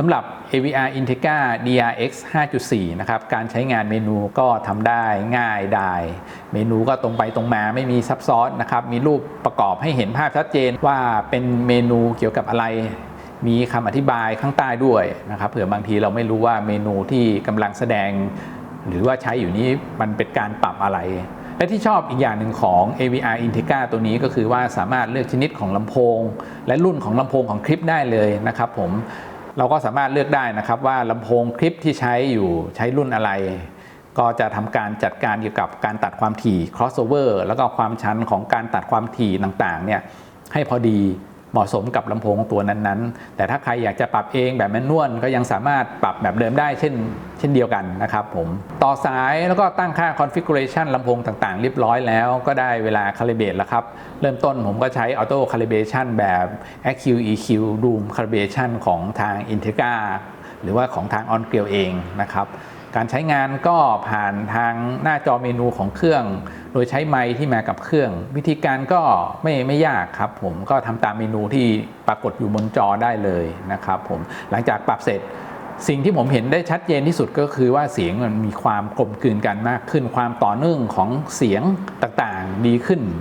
สำหรับ AVR Integra DRX 5.4 นะครับ การใช้งานเมนูก็ทำได้ง่ายได้เมนูก็ตรงไปตรงมาไม่มีซับซ้อนนะครับ มีรูปประกอบให้เห็นภาพชัดเจนว่าเป็นเมนูเกี่ยวกับอะไร มีคำอธิบายข้างใต้ด้วยนะครับ เผื่อบางทีเราไม่รู้ว่าเมนูที่กำลังแสดง หรือว่าใช้อยู่นี้มันเป็นการปรับอะไรและที่ชอบอีกอย่างหนึ่งของ AVR Integra ตัวนี้ก็คือว่าสามารถเลือกชนิดของลำโพง และรุ่นของลำโพงของคลิปได้เลยนะครับผม เราก็สามารถเลือกได้นะครับว่าลำโพงคลิปที่ใช้อยู่ใช้รุ่นอะไร ก็จะทำการจัดการเกี่ยวกับการตัดความถี่ crossover แล้วก็ความชันของการตัดความถี่ต่างๆเนี่ยให้พอดี เหมาะสมกับลำโพงตัวนั้นๆ แต่ถ้าใครอยากจะปรับเองแบบแมนนวลก็ยังสามารถปรับแบบเดิมได้เช่น เช่นเดียวกันนะครับผมต่อสายแล้วก็ตั้งค่า configuration ลำโพงต่างๆ เรียบร้อยแล้วก็ได้เวลา calibrate แล้วครับ เริ่มต้นผมก็ใช้ auto calibration แบบ EQ EQ Room calibration ของทาง Integra หรือว่าของทาง On g r i l เองนะครับการใช้งานก็ผ่านทางหน้าจอเมนูของเครื่อง โดยใช้ไม้ที่มากับเครื่อง วิธีการก็ไม่ไม่ยากครับ ผมก็ทำตามเมนูที่ปรากฏอยู่บนจอได้เลยนะครับผมหลังจากปรับเสร็จสิ่งที่ผมเห็นได้ชัดเจนที่สุดก็คือว่าเสียงมันมีความกลมกลืนกันมากขึ้น ความต่อเนื่องของเสียงต่างๆ ดีขึ้น